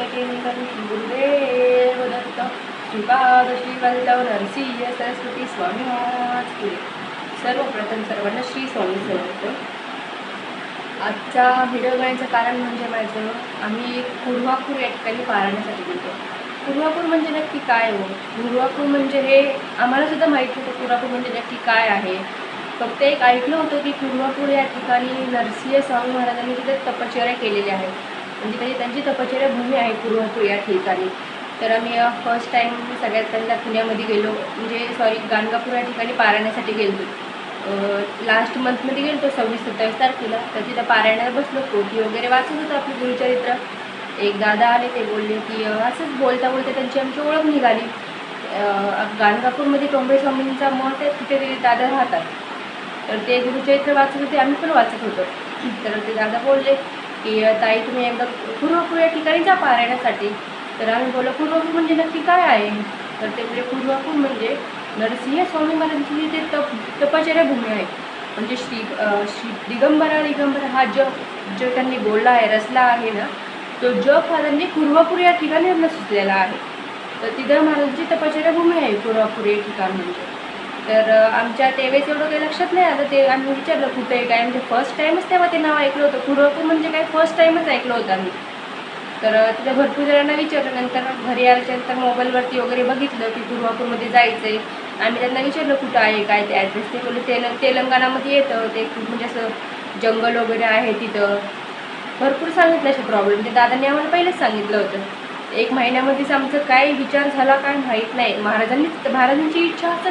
गुरुदेव दत्त श्रीपाद वल्लभ नरसिंह सरस्वती स्वामी महाराज सर्वप्रथम सर्वांना श्री स्वामी समर्थ. आजचा व्हिडिओ बनण्याचं कारण म्हणजे माझं आम्ही कुर्वापूर या ठिकाणी पाहण्यासाठी गेलो. कुर्वापूर म्हणजे नक्की काय हो? कुर्वापूर म्हणजे हे आम्हाला सुद्धा माहीत होतं कुर्वापूर म्हणजे नक्की काय आहे. फक्त एक ऐकलं होतं की कुर्वापूर या ठिकाणी नरसिंह स्वामी महाराजांनी तिथे तपश्चर्या केलेल्या आहेत. म्हणजे त्यांची त्यांची तपश्चर्या भूमी आहे कुर्वापूर या ठिकाणी. तर आम्ही फर्स्ट टाईम सगळ्यात पहिल्यांदा पुण्यामध्ये गेलो. म्हणजे सॉरी गाणगापूर या ठिकाणी पारायणासाठी गेलो लास्ट मंथमध्ये गेलो सव्वीस सत्तावीस तारखेला. तर तिथं पारायणाला बसलो पोटी वगैरे वाचत होतं आपलं गुरुचरित्र. एक दादा आले ते बोलले की असंच बोलता बोलता त्यांची आमची ओळख निघाली. गाणगापूरमध्ये टोंबे स्वामींचा मठ आहे तिथे ते दादा राहतात. तर ते गुरुचरित्र वाचत होते आम्ही पण वाचत होतो. तर ते दादा बोलले की ताई तुम्ही एकदा पूर्वपूर या ठिकाणी जा पारायणासाठी तर आम्ही बोललो पूर्वपूर म्हणजे नक्की काय आहे? तर ते म्हणजे पूर्वपूर म्हणजे नरसिंह स्वामी महाराजांची ते तप तपचर्या भूमी आहे. म्हणजे श्री श्री दिगंबरा दिगंबरा हा जग जो त्यांनी बोलला आहे रचला आहे ना तो जग हा त्यांनी पूर्वपूर या ठिकाणी सुचलेला आहे. तर तिथं महाराजांची तपचर्या भूमी आहे पूर्वपूर हे ठिकाण म्हणजे. तर आमच्या त्यावेळेस एवढं काही लक्षात नाही आलं. ते आम्ही विचारलं कुठे आहे काय? म्हणजे फर्स्ट टाईमच तेव्हा ते नाव ऐकलं होतं. पूर्वपूर म्हणजे काय फर्स्ट टाईमच ऐकलं होतं आम्ही. तर तिथे तिथं भरपूर जणांना विचारलं. नंतर घरी आल्याच्यानंतर मोबाईलवरती वगैरे बघितलं की पूर्वापूरमध्ये जायचं आहे आम्ही त्यांना विचारलं कुठं आहे? काय? ते ॲड्रेस ते बोलले तेल तेलंगणामध्ये येतं. ते खूप म्हणजे असं जंगल वगैरे आहे तिथं. भरपूर सांगितलं असे प्रॉब्लेम ते दादांनी आम्हाला पहिलेच सांगितलं होतं. एक महिन्यामध्येच आमचं काय विचार झाला काय माहीत नाही. महाराजांनी महाराजांची इच्छा असं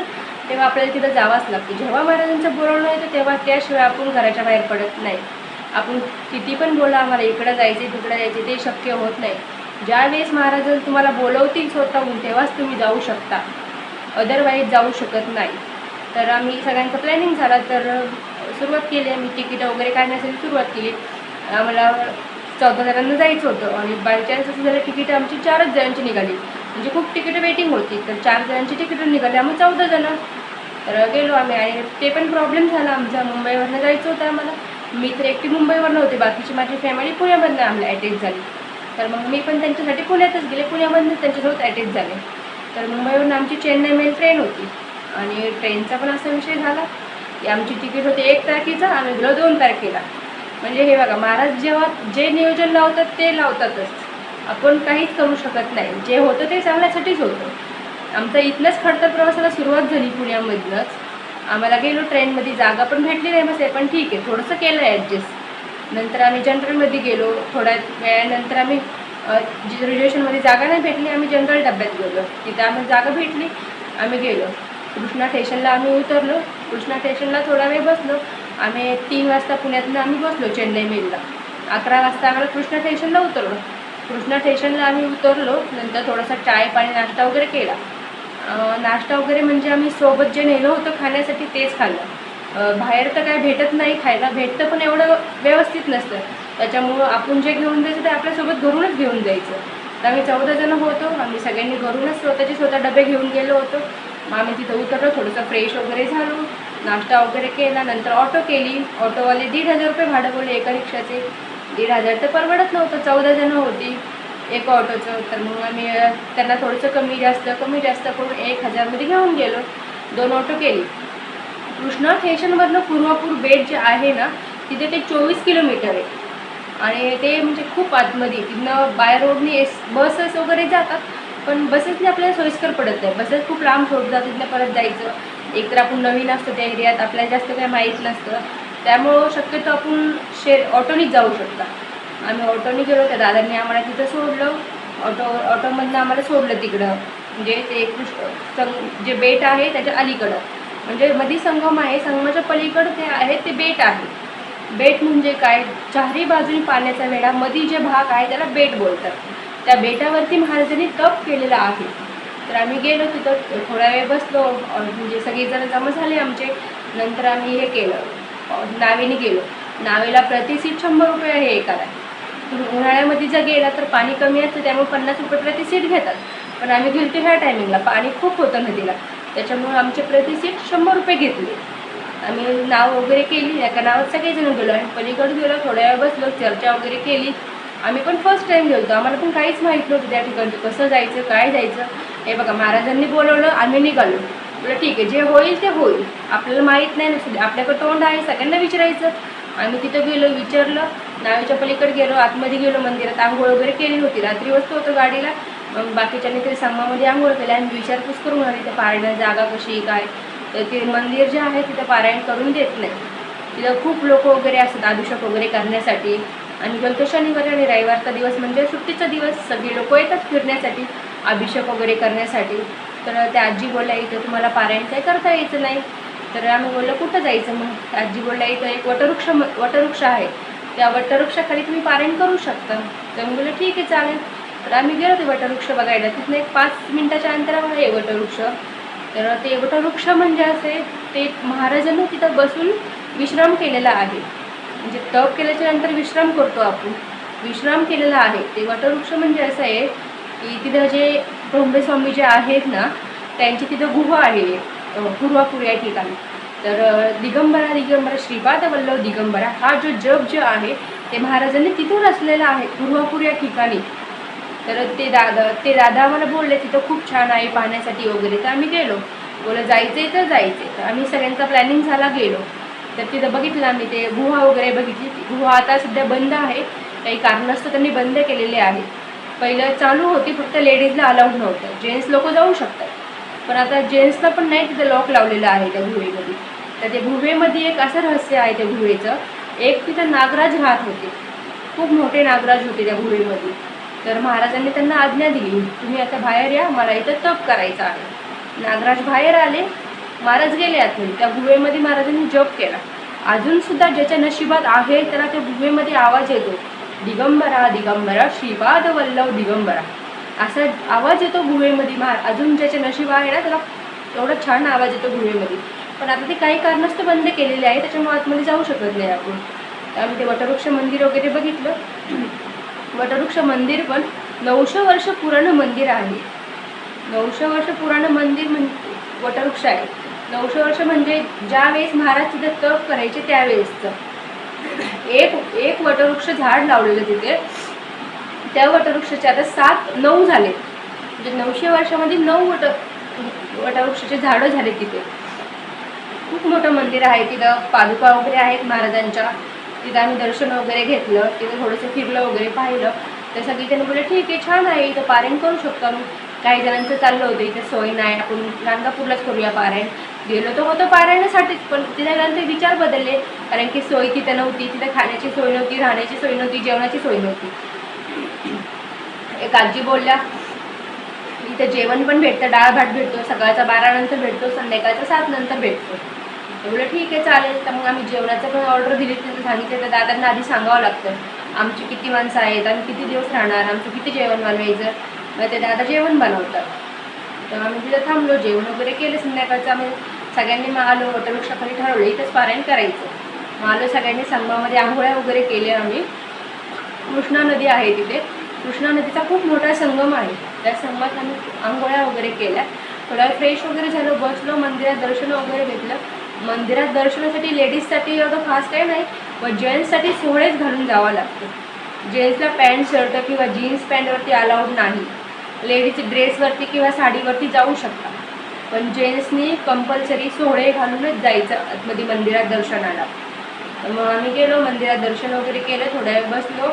तेव्हा आपल्याला तिथं जावंच लागते. जेव्हा महाराजांचं बोलवणं येतं तेव्हा त्याशिवाय आपण घराच्या बाहेर पडत नाही. आपण किती पण बोला आम्हाला इकडं जायचे तिकडं जायचे ते शक्य होत नाही. ज्या वेळेस महाराज तुम्हाला बोलवतील स्वतःहून तेव्हाच तुम्ही जाऊ शकता. अदरवाईज जाऊ शकत नाही. तर आम्ही सगळ्यांचं प्लॅनिंग झाला तर सुरुवात केली आम्ही. तिकीटं वगैरे काढण्यासाठी सुरुवात केली. आम्हाला चौदा जणांना जायचं होतं आणि बाय चान्स असं झालं तिकीटं आमची चारच जणांची निघाली. म्हणजे खूप तिकीटं वेटिंग होती. तर चार जणांची तिकीटं निघाली. आम्ही चौदा जणं. तर गेलो आम्ही आणि ते पण प्रॉब्लेम झाला आमचा. मुंबईवरनं जायचं होतं आम्हाला. मी तर एकटी मुंबईवरनं होते. बाकीची माझी फॅमिली पुण्यामधनं आम्हाला अटॅच झाली. तर मग मी पण त्यांच्यासाठी पुण्यातच गेले. पुण्यामधनं त्यांच्यासोबत अटॅच झाले. तर मुंबईवरून आमची चेन्नई मेल ट्रेन होती. आणि ट्रेनचा पण असा विषय झाला. की आमची तिकीट होती एक तारखेचा आम्ही गेलो दोन तारखेला. म्हणजे हे बघा महाराज जेव्हा जे नियोजन लावतात ते लावतातच. आपण काहीच करू शकत नाही. जे होतं ते चांगल्यासाठीच होतं. आमचा इथल्याच खडतर प्रवासाला सुरुवात झाली पुण्यामधनंच आम्हाला गेलो ट्रेनमध्ये जागा पण भेटली नाही बस पण ठीक आहे थोडंसं केलं आहे ॲडजस्ट नंतर आम्ही जनरलमध्ये गेलो थोड्या वेळानंतर आम्ही रिझर्वेशनमध्ये जागा नाही भेटली आम्ही जनरल डब्यात गेलो. तिथं आम्हाला जागा भेटली आम्ही गेलो. कृष्णा स्टेशनला आम्ही उतरलो. कृष्णा स्टेशनला थोडा वेळ बसलो. आम्ही तीन वाजता पुण्यातनं आम्ही बसलो चेन्नई मेलला. अकरा वाजता आम्हाला कृष्णा स्टेशनला उतरलो. कृष्णा स्टेशनला आम्ही उतरलो नंतर थोडासा चाय पाणी नाश्ता वगैरे केला. नाश्ता वगैरे म्हणजे आम्ही सोबत जे नेलं होतं खाण्यासाठी तेच खाल्लं. बाहेर तर काय भेटत नाही खायला भेटतं पण एवढं व्यवस्थित नसतं. त्याच्यामुळं आपण जे घेऊन जायचं ते आपल्यासोबत घरूनच घेऊन जायचं तर आम्ही चौदा जण होतो आम्ही सगळ्यांनी घरूनच स्वतःचे स्वतः डबे घेऊन गेलो होतो. मग आम्ही तिथं उतरलो थोडंसं फ्रेश वगैरे झालो. नाश्ता वगैरे केला नंतर ऑटो केली. ऑटोवाले दीड हजार रुपये भाडं बोलले एका रिक्षाचे. दीड हजार तर परवडत नव्हतं चौदा जणं होती. एक ऑटोचं तर मग आम्ही त्यांना थोडंसं कमी जास्त कमी जास्त करून एक हजारमध्ये घेऊन गेलो. दोन ऑटो केली. कृष्णा स्टेशनमधनं पूर्वापूर बेट जे आहे ना तिथे ते चोवीस किलोमीटर आहे. आणि ते म्हणजे खूप आतमध्ये तिथनं बाय रोडने एस बसेस वगैरे जातात पण बसेसने आपल्याला सोयीस्कर पडत नाही. बसेस खूप लांब सोडतात तिथनं परत जायचं. एकतर आपण नवीन असतो त्या एरियात आपल्याला जास्त काही माहीत नसतं. त्यामुळं शक्यतो आपण शे ऑटोनीच जाऊ शकता. आम्ही ऑटोनी गेलो त्या दादांनी आम्हाला तिथं सोडलं. ऑटो ऑटोमधनं आम्हाला सोडलं तिकडं. म्हणजे ते कृष्ण संग जे बेट आहे त्याच्या अलीकडं. म्हणजे मधी संगम आहे संगमाच्या पलीकडं ते आहे ते बेट आहे. बेट म्हणजे काय? चारही बाजूनी पाण्याचा वेढा मधी जे भाग आहे त्याला बेट बोलतात. त्या बेटावरती महाराजांनी तप केलेला आहे. तर आम्ही गेलो तिथं थोडा वेळ बसलो म्हणजे सगळेजण जमा झाले आमचे. नंतर आम्ही हे केलं नावेने गेलो. नावेला प्रति सीट शंभर रुपये आहे एकाला. उन्हाळ्यामध्ये जर गेला तर पाणी कमी असतं त्यामुळे पन्नास रुपये प्रति सीट घेतात. पण आम्ही गेलो ह्या टायमिंगला पाणी खूप होतं नदीला. त्याच्यामुळे आमचे प्रति सीट शंभर रुपये घेतले. आम्ही नाव वगैरे केली एका नावात सगळेजण गेलो. आणि पलीकडे गेलो थोड्या वेळ बसलो चर्चा वगैरे केली. आम्ही पण फर्स्ट टाईम गेलो आम्हाला पण काहीच माहीत नव्हतं त्या ठिकाणचं कसं जायचं काय जायचं. हे बघा महाराजांनी बोलवलं आम्ही निघालो. म्हटलं ठीक आहे जे होईल ते होईल. आपल्याला माहीत नाही नसू आपल्याकडे तोंड आहे सगळ्यांना विचारायचं. आम्ही तिथं गेलो विचारलं. नावेच्या पलीकडे गेलो आतमध्ये गेलो मंदिरात आंघोळ वगैरे केली होती. रात्री वस्तू होतो गाडीला. मग बाकीच्यांनी तरी संगमामध्ये आंघोळ केली आणि विचारपूस करून आली त्या पारायण जागा कशी काय? तर ते मंदिर जे आहे तिथं पारायण करून देत नाही. तिथं खूप लोक वगैरे असतात अभिषेक वगैरे करण्यासाठी. आणि गलतो शनिवार आणि रविवारचा दिवस म्हणजे सुट्टीचा दिवस. सगळे लोक येतात फिरण्यासाठी अभिषेक वगैरे करण्यासाठी. तर त्या आजी बोलल्या इथं तुम्हाला पारायण काही करता यायचं नाही. तर आम्ही बोललं कुठं जायचं मग? आजी बोलल्या इथं एक वटवृक्ष वटवृक्ष आहे. त्या वटवृक्षाखाली तुम्ही पारायण करू शकता. तर मी बोललो ठीक आहे चालेल. तर आम्ही गेलो ते वटवृक्ष बघायला. तिथनं एक पाच मिनिटाच्या अंतरावर आहे वटवृक्ष. तर ते वटवृक्ष म्हणजे असे ते महाराजांनी तिथं बसून विश्राम केलेला आहे. म्हणजे तप केल्याच्यानंतर विश्राम करतो आपण. विश्राम केलेला आहे. ते वटवृक्ष म्हणजे असं आहे की तिथं जे टोंबे स्वामी जे आहेत ना त्यांची तिथं गुहा आहे. पूर्वापूर या ठिकाणी. तर दिगंबरा दिगंबरा श्रीपाद वल्लभ दिगंबरा हा जो जप जो आहे ते महाराजांनी तिथून रचलेला आहे पूर्वापूर या ठिकाणी. तर ते दादा ते दादा आम्हाला बोलले तिथं खूप छान आहे पाहण्यासाठी वगैरे. तर आम्ही गेलो. बोला जायचं आहे तर जायचं आहे तर आम्ही सगळ्यांचा प्लॅनिंग झाला गेलो. तर तिथं बघितलं आम्ही ते गुहा वगैरे बघितली. गुहा आता सध्या बंद आहे. काही कारणास्तव त्यांनी बंद केलेले आहे. पहिलं चालू होती फक्त लेडीजला अलाउड नव्हतं. जेंट्स लोक जाऊ शकतात. पण आता जेंट्सला पण नाही तिथं लॉक लावलेलं आहे त्या भुवेमध्ये. तर त्या भुवेमध्ये एक असं रहस्य आहे त्या भुवेचं. एक तिथं नागराज राहत होते. खूप मोठे नागराज होते त्या भुवेमध्ये. तर महाराजांनी त्यांना आज्ञा दिली. तुम्ही आता बाहेर या मला इथं तप करायचं आहे. नागराज बाहेर आले. महाराज गेले आतमध्ये. त्या गुहेमध्ये महाराजांनी जप केला. अजूनसुद्धा ज्याच्या नशिबात आहे त्याला त्या गुहेमध्ये आवाज येतो. दिगंबरा दिगंबरा श्रीपाद वल्लभ दिगंबरा. असा आवाज येतो गुहेमध्ये मार अजून ज्याच्या नशीब आहे ना त्याला एवढा छान आवाज येतो गुहेमध्ये. पण आता ते काही कारणास्तव बंद केलेले आहे त्याच्यामुळे आतमध्ये जाऊ शकत नाही आपण. त्यामुळे ते वटवृक्ष मंदिर वगैरे बघितलं? वटवृक्ष मंदिर पण नऊशे वर्ष पुराणं मंदिर आहे. नऊशे वर्ष पुराणं मंदिर म्हण वटवृक्ष आहे. नऊशे वर्ष म्हणजे ज्या वेळेस महाराज तिथं तप करायचे त्यावेळेसचं. एक एक वटवृक्ष झाड लावलेलं तिथे. त्या वटवृक्षाचे आता सात नऊ झाले. म्हणजे नऊशे वर्षामध्ये नऊ वट वटवृक्षाचे झाडं झाले तिथे. खूप मोठं मंदिर आहे तिथं. पादुका वगैरे आहेत महाराजांच्या. तिथं आम्ही दर्शन वगैरे घेतलं. तिथं थोडंसं फिरलं वगैरे पाहिलं. तर सगळी जण बोलले ठीक आहे छान आहे. इथं पारायण करू शकतो आम्ही. काही जणांचं चाललं होतं. इथे सोय नाही. आपण गाणगापूरलाच करूया पारायण. गेलो तर होतं पारायणासाठीच पण तिथे त्यांचे विचार बदलले. कारण की सोय तिथं नव्हती. तिथं खाण्याची सोय नव्हती राहण्याची सोय नव्हती जेवणाची सोय नव्हती. एक आजी बोलल्या इथं जेवण पण भेटतं डाळ भात भेटतो सकाळचा बारा नंतर भेटतो संध्याकाळचा सात नंतर भेटतो. एवढं ठीक आहे चालेल. तर मग आम्ही जेवणाचं पण ऑर्डर दिली त्यांनी सांगितलं तर दादांना आधी सांगावं लागतं आमची किती माणसं आहेत आम्ही किती दिवस राहणार आमचं किती जेवण बनवायचं? मग ते दादा जेवण बनवतात. तर आम्ही तिथं थांबलो जेवण वगैरे केलं संध्याकाळचं आम्ही सगळ्यांनी मग आलो वटवृक्षाखाली ठरवलं इथंच पारायण करायचं. मग आलो सगळ्यांनी संगमामध्ये आंघोळ्या वगैरे केल्या आम्ही. कृष्णा नदी आहे तिथे. कृष्णा नदीचा खूप मोठा संगम आहे. त्या संगमात आम्ही आंघोळ्या वगैरे केल्या. थोडा फ्रेश वगैरे झालो. बसलो मंदिरात दर्शन वगैरे घेतलं मंदिरात दर्शनासाठी लेडीजसाठी एवढं फास्ट काही नाही पण जेंट्ससाठी सोहळेच घालून जावं लागतं. जेंट्सला पॅन्ट शर्ट किंवा जीन्स पॅन्टवरती अलाउड नाही. लेडीज ड्रेसवरती किंवा साडीवरती जाऊ शकता पण जेंट्सनी कंपल्सरी सोहळे घालूनच जायचं आतमध्ये मंदिरात दर्शनाला. मग आम्ही गेलो मंदिरात दर्शन वगैरे केलं. थोड्या वेळ बसलो.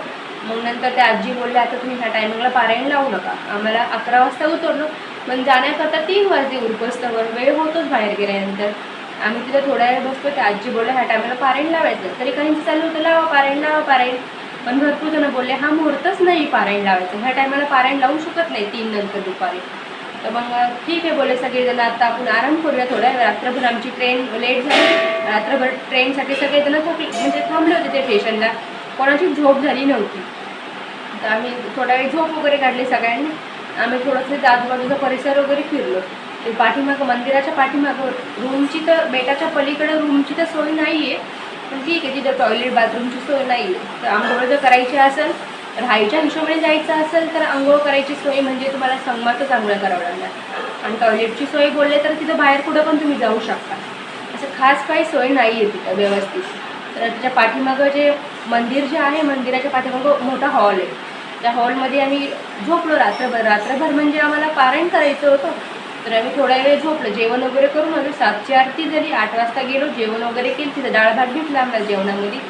मग नंतर त्या आजी बोलल्या आता तुम्ही ह्या टायमिंगला पारायण लावू नका. आम्हाला अकरा वाजता उतरलो पण जाण्याकरता तीन वाजले उरपस्तवर वेळ होतोच बाहेर गेल्यानंतर. आम्ही तिथं थोड्या वेळ बसतो त्या आजी बोलल्या ह्या टायमाला पारायण लावायचं. तरी काहींचं चालू होतं लावा पारायण लावा पारायण. पण भरपूर जण बोलले हा मुहूर्तच नाही पारायण लावायचं. ह्या टायमाला पारायण लावू शकत नाही तीन नंतर दुपारी. तर मग ठीक आहे बोलले सगळेजण आता आपण आराम करूया थोड्या वेळ. रात्रभर आमची ट्रेन लेट झाली. रात्रभर ट्रेनसाठी सगळेजण थकले. म्हणजे थांबले होते ते स्टेशनला कोणाची झोप झाली नव्हती. तर आम्ही थोडा वेळ झोप वगैरे काढली सगळ्यांनी. आम्ही थोडंसं आजूबाजूचा परिसर वगैरे फिरलो. ते पाठीमागं मंदिराच्या पाठीमागं रूमची तर बेटाच्या पलीकडे रूमची तर सोय नाही आहे पण ठीक आहे तिथं टॉयलेट बाथरूमची सोय नाही आहे तर आंघोळ जर करायची असेल राहायच्या हिशोबाने जायचं असेल तर आंघोळ करायची सोय म्हणजे तुम्हाला संगमातच आंघोळ करावं लागणार. आणि टॉयलेटची सोय बोलले तर तिथं बाहेर कुठं पण तुम्ही जाऊ शकता. असं खास काही सोय नाही आहे तिथं व्यवस्थित. तर त्याच्या पाठीमागं जे मंदिर जे आहे मंदिराच्या पाठीमागं मोठा हॉल आहे. त्या हॉलमध्ये आम्ही झोपलो रात्रभर. रात्रभर म्हणजे आम्हाला पारायण करायचं होतं. तर आम्ही थोड्या वेळ झोपलो. जेवण वगैरे करून आलो. सातची आरती झाली. आठ वाजता गेलो. जेवण वगैरे केलं. तिथं डाळ भात भेटला आम्हाला जेवणामध्ये.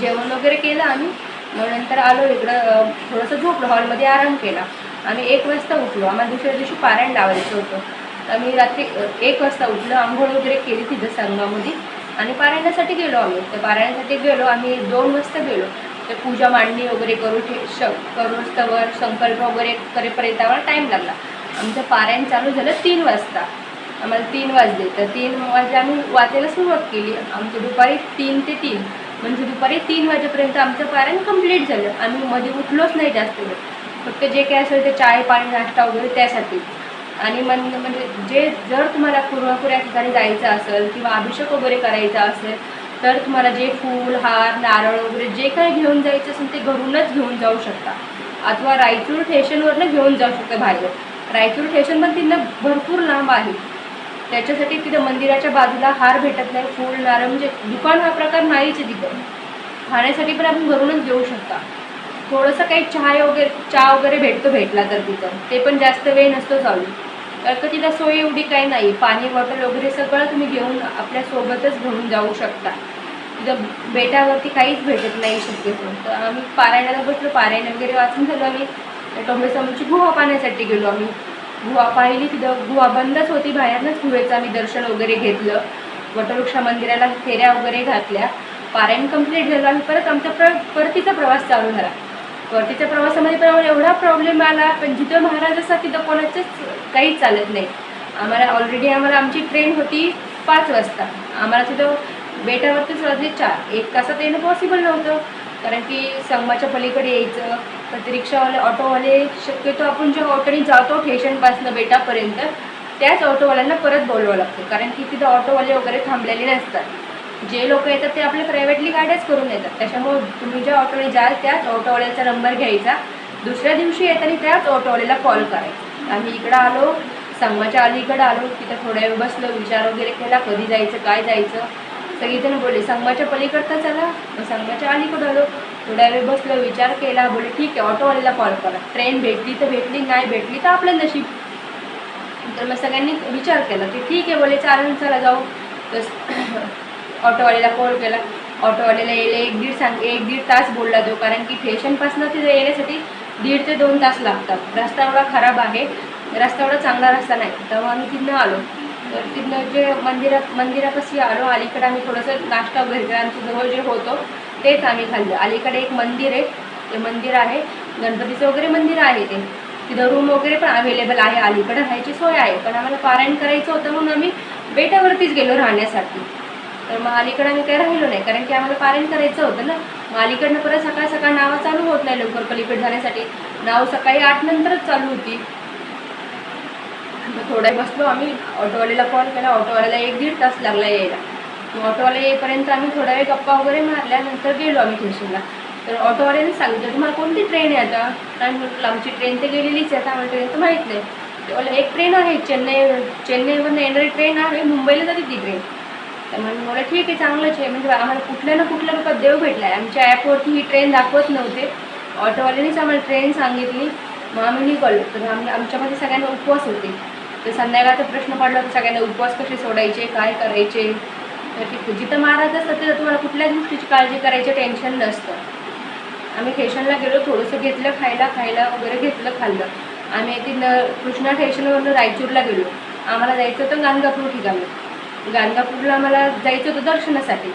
जेवण वगैरे केलं आम्ही. मग नंतर आलो इकडं थोडंसं झोपलो. हॉलमध्ये आराम केला. आम्ही एक वाजता उठलो. आम्हाला दुसऱ्या दिवशी पारायण लावायचं होतं. आम्ही रात्री एक वाजता उठलो. आंघोळ वगैरे केली तिथं संघामध्ये आणि पारायणासाठी गेलो आम्ही. तर पारायणासाठी गेलो आम्ही दोन वाजता गेलो. तर पूजा मांडणी वगैरे करू ठे श करून स्तवर संकल्प वगैरे करेपर्यंत आम्हाला टाईम लागला. आमचं पारायण चालू झालं तीन वाजता. आम्हाला तीन वाजले. तर तीन वाजले आम्ही वाचायला सुरुवात केली. आमचं दुपारी तीन ते तीन. म्हणजे दुपारी तीन वाजेपर्यंत आमचं पारायण कंप्लीट झालं. आम्ही मध्ये उठलोच नाही जास्त वेळ. फक्त जे काय असेल ते चाय पाणी नाश्ता वगैरे त्यासाठी. आणि मन म्हणजे जे जर तुम्हाला पूर्णपूर या ठिकाणी जायचं असेल किंवा अभिषेक वगैरे करायचा असेल तर तुम्हाला जे फूल हार नारळ वगैरे जे काही घेऊन जायचं असेल ते घरूनच घेऊन जाऊ शकता. अथवा रायचूर स्टेशनवरनं घेऊन जाऊ शकता बाहेर. रायचूर स्टेशन पण तिथनं भरपूर लांब आहे. त्याच्यासाठी तिथं मंदिराच्या बाजूला हार भेटत नाही फूल नारळ म्हणजे दुकान हा प्रकार नाहीच आहे तिथं. खाण्यासाठी पण आपण घरूनच घेऊ शकता. थोडंसं काही चहा वगैरे चहा वगैरे भेटतो भेटला तर तिथं. ते पण जास्त वेळ नसतो चालू. तर का तिथं सोय एवढी काही नाही. पाणी बॉटल वगैरे सगळं तुम्ही घेऊन आपल्यासोबतच घेऊन जाऊ शकता. तिथं बेटावरती काहीच भेटत नाही शक्यतो. तर आम्ही पारायणाला बसलो पारायण वगैरे वाचून झालो आम्ही. टोंबेसमोरची गुहा पाहण्यासाठी गेलो आम्ही. गुहा पाहिली तिथं गुहा बंदच होती बाहेरनंच. गुहेचं आम्ही दर्शन वगैरे घेतलं. वटवृक्षा मंदिराला फेऱ्या वगैरे घातल्या. पारायण कंप्लीट झालं आम्ही परत आमचा प्र परतीचा प्रवास चालू झाला. परतीच्या प्रवासामध्ये पण एवढा प्रॉब्लेम आला. पण जिथं महाराज असा तिथं कोणाचंच काहीच चालत नाही. आम्हाला ऑलरेडी आम्हाला आमची ट्रेन होती पाच वाजता. आम्हाला तिथं बेटावरतीच वाजले चार. एक तासात येणं पॉसिबल नव्हतं. कारण की संगमाच्या पलीकडे यायचं. तर ते रिक्षावाले ऑटोवाले शक्यतो आपण ज्या ऑटोने जातो स्टेशनपासनं बेटापर्यंत त्याच ऑटोवाल्यांना परत बोलवावं लागतं. कारण की तिथं ऑटोवाले वगैरे थांबलेले नसतात. जे लोक येतात ते आपले प्रायव्हेटली गाड्याच करून येतात त्याच्यामुळे तुम्ही ज्या ऑटोने जाल त्याच ऑटोवाल्याचा नंबर घ्यायचा. दुसऱ्या दिवशी येताना त्याच ऑटोवाल्याला कॉल करायचा. आम्ही इकडं आलो संगमाच्या अलीकडं आलो तिथं थोड्या वेळ बसलो विचार वगैरे केला कधी जायचं काय जायचं. सगळीजण बोलले संगमाच्या पलीकडचा चला. मग संगमाच्या अलीकडं आलो. थोड्या वेळ बसलो विचार केला बोले ठीक आहे ऑटोवाल्याला कॉल करा. ट्रेन भेटली तर भेटली नाही भेटली तर आपलं नशीब. तर मग सगळ्यांनी विचार केला की ठीक आहे बोले चालेल चला जाऊ. तर ऑटोवाल्याला कॉल केला. ऑटोवाल्याला यायला एक दीड सांग एक दीड तास बोलला तो कारण की स्टेशनपासून तिथे येण्यासाठी दीड ते दोन तास लागतात. रस्ता एवढा खराब आहे रस्ता एवढा चांगला रस्ता नाही. तेव्हा आम्ही तिथनं आलो. तर तिथनं जे मंदिरात मंदिरापाशी आलो अलीकडे आम्ही थोडंसं नाश्ता वगैरे केला आमच्या जवळ जे होतो तेच आम्ही खाल्लं. अलीकडे एक मंदिर आहे ते मंदिर आहे गणपतीचं वगैरे मंदिर आहे ते. तिथं रूम वगैरे पण अवेलेबल आहे. अलीकडे राहायची सोय आहे पण आम्हाला पारायण करायचं होतं म्हणून आम्ही बेटावरतीच गेलो राहण्यासाठी. तर मग अलीकडं आम्ही काही राहिलो नाही. कारण की आम्हाला पारायण करायचं होतं ना. मग अलीकडनं परत सकाळ सकाळ नावं चालू होत नाही लवकर पलीकड जाण्यासाठी. नाव सकाळी आठ नंतरच चालू होती. मग थोड्या बसलो आम्ही. ऑटोवाल्याला कॉल केला. ऑटोवाल्याला एक दीड तास लागला यायला. मग ऑटोवाला येईपर्यंत आम्ही थोडा वेळ गप्पा वगैरे मारल्यानंतर गेलो आम्ही स्टेशनला तर ऑटोवाल्याने सांगितलं तुम्हाला कोणती ट्रेन आहे आता? कारण म्हटलं आमची ट्रेन तर गेलेलीच आहे. आता आम्हाला ट्रेन तर माहीत नाही. एक ट्रेन आहे. चेन्नई चेन्नईवरून येणारी ट्रेन आहे. मुंबईला जाते ती ट्रेन तर म्हणून मला ठीक आहे चांगलंच आहे. म्हणजे आम्हाला कुठल्या ना कुठल्या रूपात देव भेटला आहे आमच्या ॲपवरती ही ट्रेन दाखवत नव्हते. ऑटोवाल्यानेच आम्हाला ट्रेन सांगितली. मग आम्ही निघालो. तर आम्ही आमच्यामध्ये सगळ्यांना उपवास होते. तर संध्याकाळचा प्रश्न पडला होता सगळ्यांना उपवास कसे सोडायचे काय करायचे? तर ठीक जिथं महाराज असतात तिथं तुम्हाला कुठल्याच गोष्टीची काळजी करायची टेन्शन नसतं. आम्ही स्टेशनला गेलो थोडंसं घेतलं खायला खायला वगैरे घेतलं खाल्लं. आम्ही तिथनं कृष्णा स्टेशनवरनं रायचूरला गेलो. आम्हाला जायचं होतं गाणगापूर ठिकाणी. गाणगापूरला आम्हाला जायचं होतं दर्शनासाठी.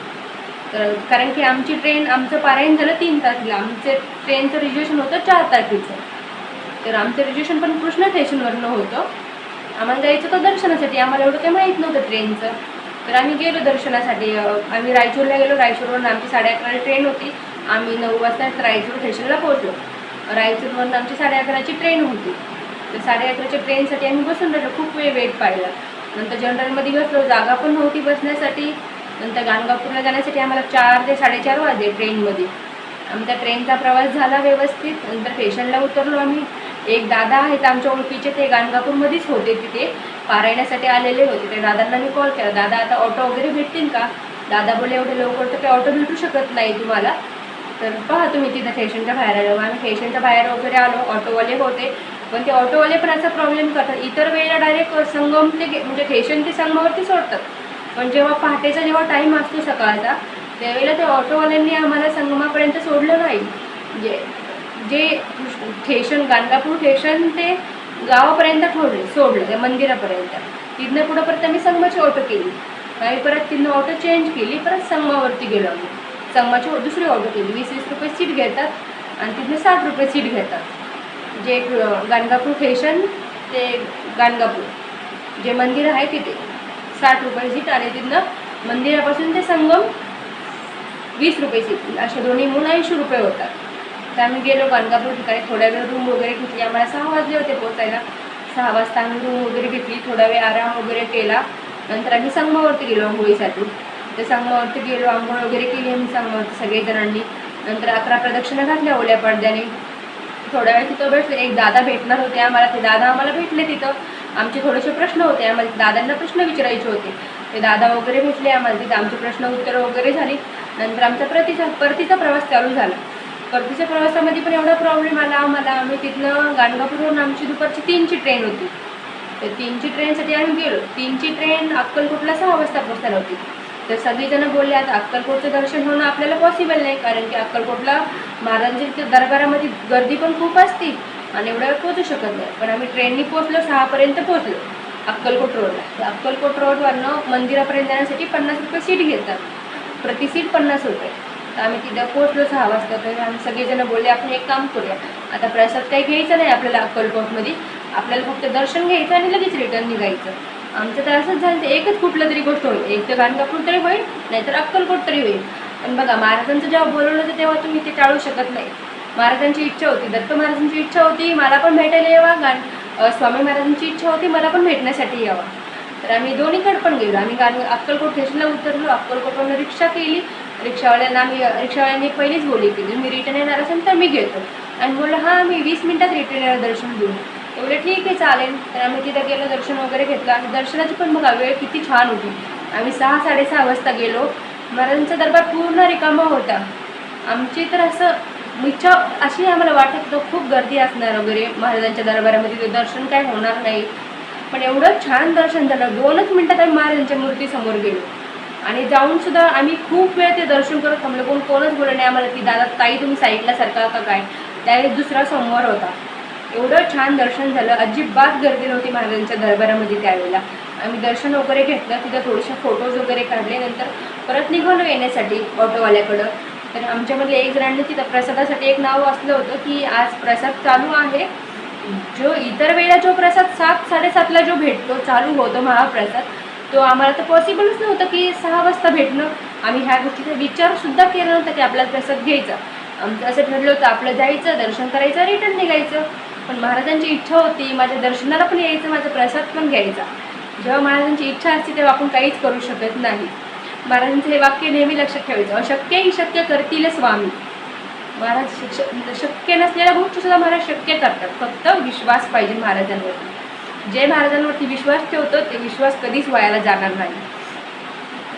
तर कारण की आमची ट्रेन आमचं पारायण झालं तीन तारखेला. आमचे ट्रेनचं रिजर्वेशन होतं चार तारखेचं. तर आमचं रिजर्वेशन पण कृष्णा स्टेशनवरनं होतं. आम्हाला जायचं होतं दर्शनासाठी. आम्हाला एवढं काही माहीत नव्हतं ट्रेनचं. तर आम्ही गेलो दर्शनासाठी. आम्ही रायचूरला गेलो. रायचूरवरून आमची साडे अकराची ट्रेन होती. आम्ही नऊ वाजता रायचूर स्टेशनला पोहोचलो. रायचूरवरून आमची साडे अकराची ट्रेन होती. तर साडे अकराच्या ट्रेनसाठी आम्ही बसून राहिलो. खूप वेळ वेट पाहिला. नंतर जनरलमध्ये बसलो जागा पण नव्हती बसण्यासाठी. नंतर गाणगापूरला जाण्यासाठी आम्हाला चार ते साडेचार वाजले ट्रेनमध्ये. आमचा ट्रेनचा प्रवास झाला व्यवस्थित. नंतर स्टेशनला उतरलो आम्ही. एक दादा आहेत आमच्या ओळखीचे ते गाणगापूरमध्येच होते तिथे. पारायण्यासाठी आलेले होते. त्या दादांना मी कॉल केला. दादा आता ऑटो वगैरे भेटतील का? दादा बोले एवढे लवकर तर काही ऑटो भेटू शकत नाही तुम्हाला. तर पहा तुम्ही तिथं स्टेशनच्या बाहेर आलो आम्ही स्टेशनच्या बाहेर वगैरे आलो. ऑटोवाले होते. पण ते ऑटोवाले पण असा प्रॉब्लेम करतात. इतर वेळेला डायरेक्ट संगम ते गे- म्हणजे ठेशन ते संगमावरती सोडतात. पण जेव्हा पहाटेचा जेव्हा टाईम असतो सकाळचा त्यावेळेला त्या ऑटोवाल्यांनी आम्हाला संगमापर्यंत सोडलं नाही. जे जे ठेशन गाणगापूर ठेशन ते गावापर्यंत ठोडले सोडलं त्या मंदिरापर्यंत. तिथनं पुढं परत आम्ही संगमाची ऑटो केली. आणि परत तिथनं ऑटो चेंज केली परत संगमावरती गेलो आम्ही. संगमाची दुसरी ऑटो केली. वीस वीस रुपये सीट घेतात आणि तिथनं साठ रुपये सीट घेतात. जे गाणगापूर फेशन ते गाणगापूर. जे मंदिर आहे तिथे. साठ रुपये सीट आणि तिथनं. मंदिरापासून ते संगम वीस रुपये सीट. असे दोन्ही मिळून ऐंशी रुपये होतात. तर आम्ही गेलो गाणगापूर ठिकाणी. थोड्या वेळ रूम वगैरे घेतली. आम्हाला सहा वाजले होते पोचायला सहा वाजता आम्ही रूम वगैरे घेतली. थोडा वेळ आराम वगैरे केला. नंतर आम्ही संगमावरती गेलो आंघोळीसाठी. तर संगमावरती गेलो. आंघोळ वगैरे केली आम्ही संगमावरती सगळे जणांनी नंतर अकरा प्रदक्षिणा घातल्या ओल्या पडद्याने. थोड्या वेळ तिथं भेटले एक दादा भेटणार होते आम्हाला. ते दादा आम्हाला भेटले तिथं. आमचे थोडेसे प्रश्न होते. आम्हाला दादांना प्रश्न विचारायचे होते. ते दादा वगैरे भेटले आम्हाला. तिथं आमचे प्रश्न उत्तरं वगैरे झाली. नंतर आमचा प्रतीचा परतीचा प्रवास चालू झाला. परतीच्या प्रवासामध्ये पण एवढा प्रॉब्लेम आला आम्हाला. आम्ही तिथनं गाणगापूरवरून आमची दुपारची तीनची ट्रेन होती. तर तीनची ट्रेनसाठी आम्ही गेलो. तीनची ट्रेन अक्कलकोटला सहा वाजता पोहोचायला होती. तर सगळेजणं बोलले आता अक्कलकोटचं दर्शन होणं आपल्याला पॉसिबल नाही कारण की अक्कलकोटला महाराजांच्या दरबारामध्ये गर्दी पण खूप असते आणि एवढ्या वेळ पोहोचू शकत नाही. पण आम्ही ट्रेननी पोहोचलो सहापर्यंत पोहोचलो अक्कलकोट रोडला तर अक्कलकोट रोडवरनं मंदिरापर्यंत जाण्यासाठी पन्नास रुपये सीट घेतात. प्रति सीट पन्नास रुपये. तर आम्ही तिथं पोहोचलो सहा वाजता तर आम्ही सगळेजण बोलले आपण एक काम करूया. आता प्रसाद काही घ्यायचं नाही आपल्याला अक्कलकोटमध्ये. आपल्याला फक्त दर्शन घ्यायचं आणि लगेच रिटर्न निघायचं. आमचं तर असंच झालं ते एकच कुठलं तरी गोष्ट होईल. एक तर गाणगापूर तरी होईल नाहीतर अक्कलकोट तरी होईल. पण बघा महाराजांचं जेव्हा बोलवलं होतं तेव्हा तुम्ही ते टाळू शकत नाही. महाराजांची इच्छा होती दत्त महाराजांची इच्छा होती मला पण भेटायला यावा. गाण स्वामी महाराजांची इच्छा होती मला पण भेटण्यासाठी यावा. तर आम्ही दोन्हीकडे पण गेलो. आम्ही गाण अक्कलकोट स्टेशनला उतरलो. अक्कलकोटवरून रिक्षा केली. रिक्षावाल्यांना आम्ही रिक्षावाल्यांनी पहिलीच बोली की मी रिटर्न येणार असेल तर मी घेतो. आणि बोललं हां मी वीस मिनटात रिटर्न येणार दर्शन घेऊन. एवढे ठीक आहे चालेल. तर आम्ही तिथं गेलो दर्शन वगैरे घेतलं. आणि दर्शनाची पण बघा वेळ किती छान होती. आम्ही सहा साडेसहा वाजता गेलो. महाराजांचा दरबार पूर्ण रिकामा होता. आमची तर असं इच्छा अशी आम्हाला वाटत होतं खूप गर्दी असणार वगैरे महाराजांच्या दरबारामध्ये ते दर्शन काय होणार नाही. पण एवढं छान दर्शन झालं. दोनच मिनटात आम्ही महाराजांच्या मूर्तीसमोर गेलो. आणि जाऊन सुद्धा आम्ही खूप वेळ ते दर्शन करत थांबलो. कोण कोणच बोललं नाही आम्हाला की दादा ताई तुम्ही साईडला सरका का काय? त्यावेळेस दुसरा सोमवार होता. एवढं छान दर्शन झालं. अजिबात गर्दी नव्हती महाराजांच्या दरबारामध्ये त्यावेळेला. आम्ही दर्शन वगैरे घेतलं. तिथं थोडेसे फोटोज वगैरे काढले. नंतर परत निघालो येण्यासाठी ऑटोवाल्याकडं. तर आमच्यामधले एक जणांनी तिथं प्रसादासाठी एक नाव असलं होतं की आज प्रसाद चालू आहे. जो इतर वेळेला जो प्रसाद सात साडेसातला जो भेटतो चालू होतो महाप्रसाद तो आम्हाला तर पॉसिबलच नव्हतं की सहा वाजता भेटणं. आम्ही ह्या गोष्टीचा विचारसुद्धा केला नव्हता की आपला प्रसाद घ्यायचा. आमचं असं ठरलं होतं आपलं जायचं दर्शन करायचं रिटर्न निघायचं. पण महाराजांची इच्छा होती माझ्या दर्शनाला पण यायचं माझा प्रसाद पण घ्यायचा. जेव्हा महाराजांची इच्छा असते तेव्हा आपण काहीच करू शकत नाही. महाराजांचं हे वाक्य नेहमी लक्षात ठेवायचं. अशक्य ही शक्य करतील स्वामी. महाराज शिक्षक म्हणजे शक्य नसलेल्या गोष्टी सुद्धा महाराज शक्य करतात. फक्त विश्वास पाहिजे महाराजांवरती. जे महाराजांवरती विश्वास ठेवतो ते विश्वास कधीच व्हायला जाणार नाही.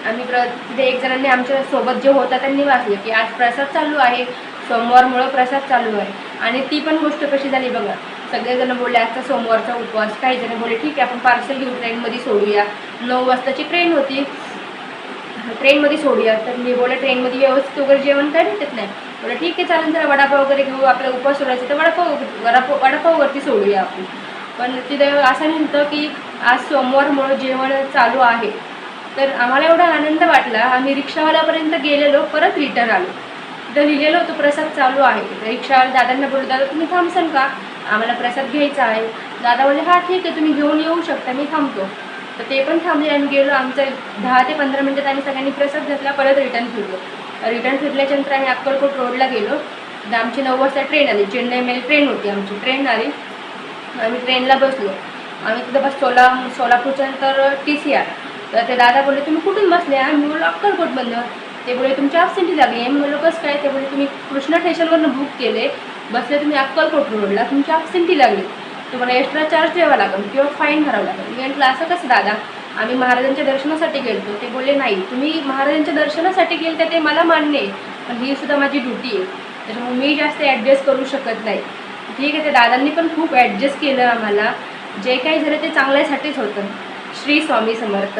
आम्ही प्र तिथे एक जणांनी आमच्यासोबत जे होता त्यांनी वाचलं की आज प्रसाद चालू आहे. सोमवारमुळं प्रसाद चालू आहे. आणि ती पण गोष्ट कशी झाली बघा. सगळेजण बोलले आजचा सोमवारचा उपवास. काही जण बोलले ठीक आहे आपण पार्सल घेऊ ट्रेनमध्ये सोडूया. नऊ वाजताची ट्रेन होती. ट्रेनमध्ये सोडूया. तर मी बोलले ट्रेनमध्ये व्यवस्थित वगैरे जेवण काय भेटत नाही? बोला ठीक आहे चालेल जरा वडापाव वगैरे घेऊ. आपला उपवास सोडायचा तर वडापाव वडापाव वडापाववरती सोडूया आपण. पण तिथं असं म्हणतं की आज सोमवारमुळं जेवण चालू आहे. तर आम्हाला एवढा आनंद वाटला. आम्ही रिक्षावाल्यापर्यंत गेलेलो परत रिटर्न आलो. तिथं लिहिलेलं होतं प्रसाद चालू आहे. तर दादांना बोलू दादा तुम्ही थांबसाल का? आम्हाला प्रसाद घ्यायचा आहे. दादा बोलले हा ठीक आहे तुम्ही घेऊन येऊ शकता मी थांबतो. तर ते पण थांबले आणि गेलो. आमचं दहा ते पंधरा मिनटात आम्ही सगळ्यांनी प्रसाद घेतला परत रिटर्न फिरलो. रिटर्न फिरल्याच्यानंतर आम्ही अक्कलकोट रोडला गेलो. तर आमची नऊ वाजता ट्रेन आली. चेन्नईमध्ये ट्रेन होती आमची. ट्रेन आली. आम्ही ट्रेनला बसलो. आम्ही तिथं बस सोला सोलापूरच्या नंतर टी सी आर. तर ते दादा बोलले तुम्ही कुठून बसले? आम्ही बोललो अक्कलकोट त्यामुळे ते बोलले तुमची absentee लागली आहे. मी कसं काय ते तुम्ही कृष्णा स्टेशनवरनं बुक केले. बसले तुम्ही अक्कलकोट रोडला तुमची ॲबसेंटी लागली. तुम्हाला एक्स्ट्रा चार्ज द्यावा लागेल किंवा फाईन भरावं लागेल. मी म्हटलं असं कसं दादा? आम्ही महाराजांच्या दर्शनासाठी गेलतो. ते बोलले नाही तुम्ही महाराजांच्या दर्शनासाठी गेलते ते मला मान्य आहे. पण ही सुद्धा माझी ड्युटी आहे. त्याच्यामुळे मी जास्त ॲडजस्ट करू शकत नाही. ठीक आहे ते दादांनी पण खूप ॲडजस्ट केलं आम्हाला. जे काही झालं ते चांगल्यासाठीच होतं. श्री स्वामी समर्थ.